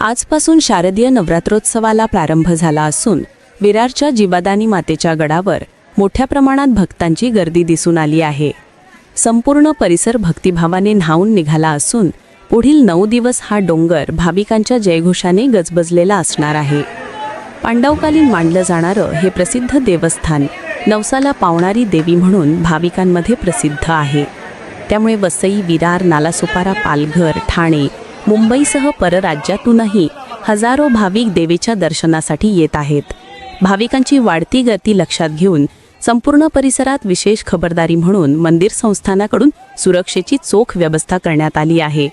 आजपासून शारदीय नवरात्रोत्सवाला प्रारंभ झाला असून विरारच्या जिबादानी मातेच्या गडावर मोठ्या प्रमाणात भक्तांची गर्दी दिसून आली आहे. संपूर्ण परिसर भक्तिभावाने न्हावून निघाला असून पुढील नऊ दिवस हा डोंगर भाविकांच्या जयघोषाने गजबजलेला असणार आहे. पांडवकालीन मांडलं जाणारं हे प्रसिद्ध देवस्थान नवसाला पावणारी देवी म्हणून भाविकांमध्ये प्रसिद्ध आहे. त्यामुळे वसई विरार नालासोपारा पालघर ठाणे मुंबईसह परराज्यातूनही हजारो भाविक देवीच्या दर्शनासाठी येत आहेत. भाविकांची वाढती गर्दी लक्षात घेऊन संपूर्ण परिसरात विशेष खबरदारी म्हणून मंदिर संस्थानाकडून सुरक्षेची चोख व्यवस्था करण्यात आली आहे.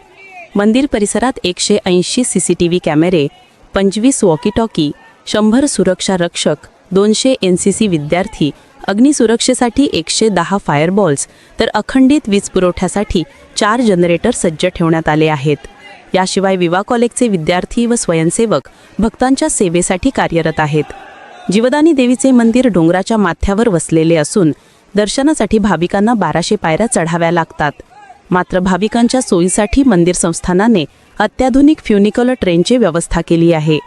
मंदिर परिसरात एकशे ऐंशी सी सी टी व्ही कॅमेरे पंचवीस वॉकी टॉकी शंभर सुरक्षा रक्षक दोनशे एन सी सी विद्यार्थी अग्निसुरक्षेसाठी एकशे दहा फायरबॉल्स तर अखंडित वीज पुरवठ्यासाठी चार जनरेटर सज्ज ठेवण्यात आले आहेत. याशिवाय विवा कॉलेजचे विद्यार्थी व स्वयंसेवक भक्तांच्या सेवेसाठी कार्यरत आहेत. जीवदानी देवीचे मंदिर डोंगराच्या माथ्यावर वसलेले असून दर्शनासाठी भाविकांना बाराशे पायऱ्या चढाव्या लागतात. मात्र भाविकांच्या सोयीसाठी मंदिर संस्थानाने अत्याधुनिक फ्युनिकल ट्रेनची व्यवस्था केली आहे.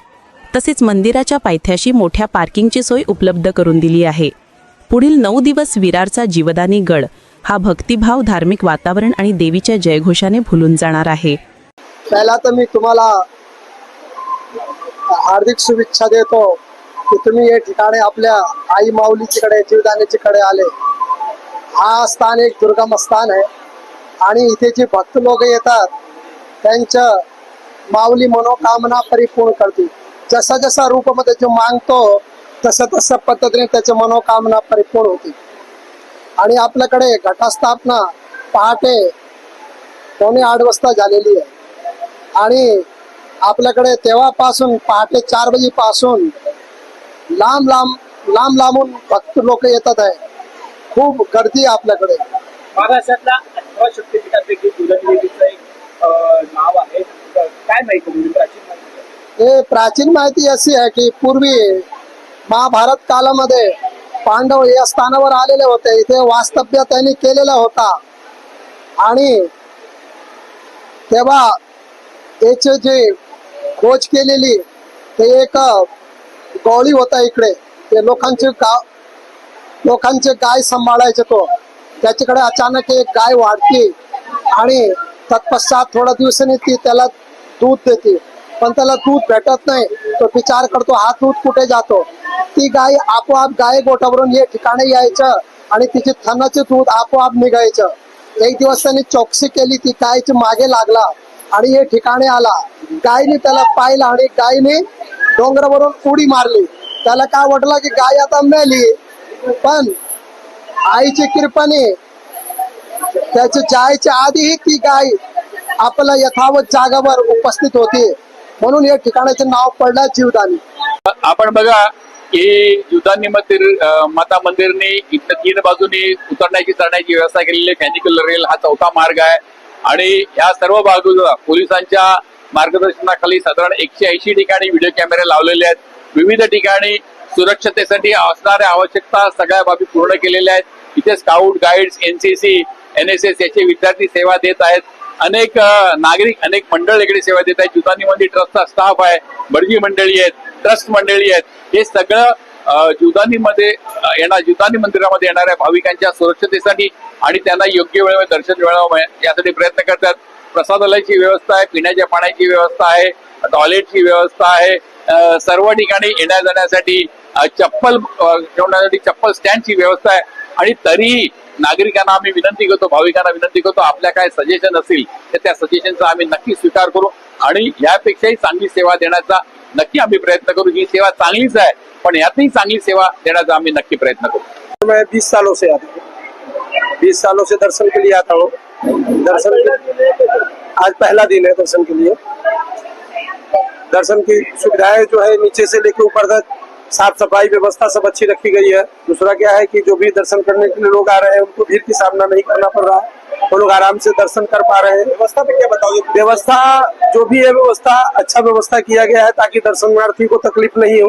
तसेच मंदिराच्या पायथ्याशी मोठ्या पार्किंगची सोय उपलब्ध करून दिली आहे. पुढील नऊ दिवस विरारचा जीवदानी गड हा भक्तिभाव धार्मिक वातावरण आणि देवीच्या जयघोषाने भुलून जाणार आहे. पहिला तर मी तुम्हाला हार्दिक शुभेच्छा देतो की तुम्ही हे ठिकाणी आपल्या आई माऊलीच्याकडे जीवदानीच्याकडे आले. हा स्थान एक दुर्गम स्थान आहे. आणि इथे जे भक्त लोक येतात त्यांच्या माऊली मनोकामना परिपूर्ण करते जसा जसा रूपमध्ये जो मागतो तसं तसं पद्धतीने त्याच्या मनोकामना परिपूर्ण होती आणि आपल्याकडे घटस्थापना पहाटे पावणे आठ वाजता झालेली आहे. आणि आपल्याकडे तेव्हापासून पहाटे चार वाजे पासून लांब लांब लांब लांबून भक्त लोक येतात आहे. खूप गर्दी आहे आपल्याकडे. अठरा शक्तिपीठापैकी एक नाव आहे. काय माहिती म्हणजे प्राचीन माहिती? हे प्राचीन माहिती अशी आहे की पूर्वी महाभारत कालामध्ये पांडव या स्थानावर आलेले होते. इथे वास्तव्य त्यांनी केलेला होता. आणि तेव्हा याचे जे खोज केलेली ते एक गवळी होता इकडे. ते लोकांचे गाव लोकांचे गाय सांभाळायचे तो. त्याच्याकडे अचानक एक गाय वाढते आणि तत्पश्चात थोड्या दिवसांनी ती त्याला दूध देते. पण त्याला दूध भेटत नाही. तो विचार करतो हा दूध कुठे जातो? ती गाय आपोआप गाय गोठावरून हे ठिकाणी यायचं आणि तिचे थनाचे दूध आपोआप निघायचं. एक दिवस त्यांनी चौकशी केली ती गायची मागे लागला. आणि हे ठिकाणी आला. गायने त्याला पाहिलं आणि गायने डोंगरावरून उडी मारली. त्याला काय वाटलं की गाय आता मेली. पण आईची कृपाने त्याच्या जायच्या आधीही ती गाय आपल्या यथावत जागावर उपस्थित होती. म्हणून या ठिकाणाचे नाव पडलं जीवदानी. आपण बघा की जीवदानी मंदिर माता मंदिरने इथं तीन बाजूनी उतरण्याची चढण्याची व्यवस्था केलेली आहे. रेल हा चौथा मार्ग आहे. आणि या सर्व बाजूला पोलिसांच्या मार्गदर्शनाखाली साधारण एकशे ऐंशी ठिकाणी व्हिडिओ कॅमेरे लावलेले आहेत. विविध ठिकाणी सुरक्षतेसाठी असणाऱ्या आवश्यकता सगळ्या बाबी पूर्ण केलेल्या आहेत. इथे scout guides NCC N S S याचे विद्यार्थी सेवा देत आहेत. अनेक नागरिक अनेक मंडळ इकडे सेवा देत आहेत. जुतानीमध्ये ट्रस्टचा स्टाफ आहे भटजी मंडळी आहेत ट्रस्ट मंडळी आहेत. हे सगळं अ, जुदानीमध्ये येणार जुदानी मंदिरामध्ये येणाऱ्या भाविकांच्या सुरक्षतेसाठी आणि त्यांना योग्य वेळेवर दर्शन मिळावं म्हणजे यासाठी प्रयत्न करतात. प्रसादालयाची व्यवस्था आहे पिण्याच्या पाण्याची व्यवस्था आहे टॉयलेटची व्यवस्था आहे. सर्व ठिकाणी येण्या जाण्यासाठी चप्पल ठेवण्यासाठी चप्पल स्टँडची व्यवस्था आहे. आणि तरीही नागरिकांना आम्ही विनंती करतो भाविकांना विनंती करतो आपल्या काय सजेशन असतील तर त्या सजेशनचा आम्ही नक्की स्वीकार करू. आणि यापेक्षाही चांगली सेवा देण्याचा नक्की आम्ही प्रयत्न करू. ही सेवा चांगलीच आहे पण यातही चांगली सेवा देण्याचा आम्ही नक्की प्रयत्न करू. मैं बीस सालों से बीस सालों से दर्शन के लिए आता हूँ। दर्शन आज पहला दिन है दर्शन के लिए। दर्शन की सुविधाएँ जो है नीचे से लेकर ऊपर तक, साफ़ सफ़ाई व्यवस्था सब अच्छी रखी गई है। दूसरा क्या है कि जो भी दर्शन करने के लिए लोग आ रहे हैं, उनको भीड़ की सामना नहीं करना पड़ रहा। है वो लोग आराम से दर्शन कर पा रहे हैं। व्यवस्था पे क्या बताओगे व्यवस्था जो भी है व्यवस्था अच्छा व्यवस्था किया गया है ताकि दर्शनार्थी को तकलीफ़ नहीं हो।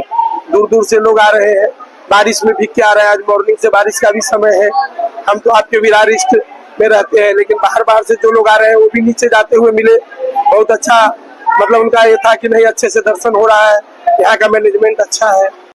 दूर दूर से लोग आ रहे हैं। बारिश में भी के आ रहा है? आज मॉर्निंग से बारिश का भी समय है। हम तो आपके विरार ईस्ट में रहते हैं, लेकिन बाहर बाहर से जो लोग आ रहे हैं, वो भी नीचे जाते हुए मिले। बहुत अच्छा मतलब उनका ये था कि नहीं, अच्छे से दर्शन हो रहा है। यहाँ का मैनेजमेंट अच्छा है।